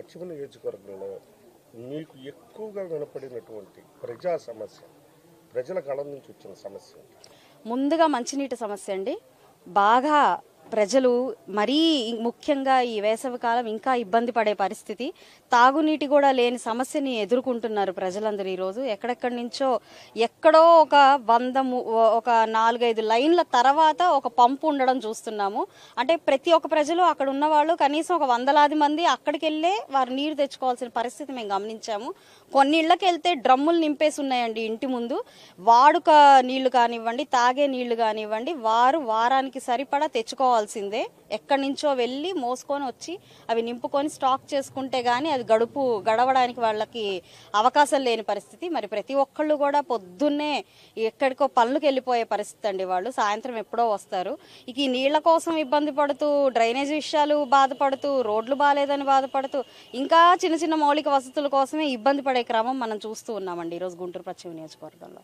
పశ్చిమ నియోజకవర్గంలో మీకు ఎక్కువగా వినపడినటువంటి ప్రజా సమస్య ప్రజల కళ నుంచి వచ్చిన సమస్య ముందుగా మంచినీటి సమస్య అండి. బాగా ప్రజలు మరీ ముఖ్యంగా ఈ వేసవికాలం ఇంకా ఇబ్బంది పడే పరిస్థితి. తాగునీటి కూడా లేని సమస్యని ఎదుర్కొంటున్నారు ప్రజలందరూ ఈరోజు ఎక్కడెక్కడి నుంచో ఎక్కడో ఒక వంద ఒక నాలుగైదు లైన్ల తర్వాత ఒక పంపు ఉండడం చూస్తున్నాము. అంటే ప్రతి ఒక్క ప్రజలు అక్కడ ఉన్న వాళ్ళు కనీసం ఒక వందలాది మంది అక్కడికి వెళ్ళే వారు నీరు తెచ్చుకోవాల్సిన పరిస్థితి మేము గమనించాము. కొన్ని ఇళ్ళకి వెళ్తే డ్రమ్ములు నింపేసి ఉన్నాయండి ఇంటి ముందు. వాడుక నీళ్ళు కానివ్వండి తాగే నీళ్ళు కానివ్వండి వారు వారానికి సరిపడా తెచ్చుకోవాల్సిందే ఎక్కడి నుంచో వెళ్ళి మోసుకొని వచ్చి అవి నింపుకొని స్టాక్ చేసుకుంటే కానీ అది గడుపు గడవడానికి వాళ్ళకి అవకాశం లేని పరిస్థితి. మరి ప్రతి ఒక్కళ్ళు కూడా పొద్దున్నే ఎక్కడికో పనులకు వెళ్ళిపోయే పరిస్థితి అండి వాళ్ళు. సాయంత్రం ఎప్పుడో వస్తారు. ఇక ఈ నీళ్ళ కోసం ఇబ్బంది పడుతూ డ్రైనేజ్ విషయాలు బాధపడుతూ రోడ్లు బాగాలేదని బాధపడుతూ ఇంకా చిన్న చిన్న మౌలిక వసతుల కోసమే ఇబ్బంది పడే క్రమం మనం చూస్తూ ఉన్నామండి ఈరోజు గుంటూరు పశ్చిమ నియోజకవర్గంలో.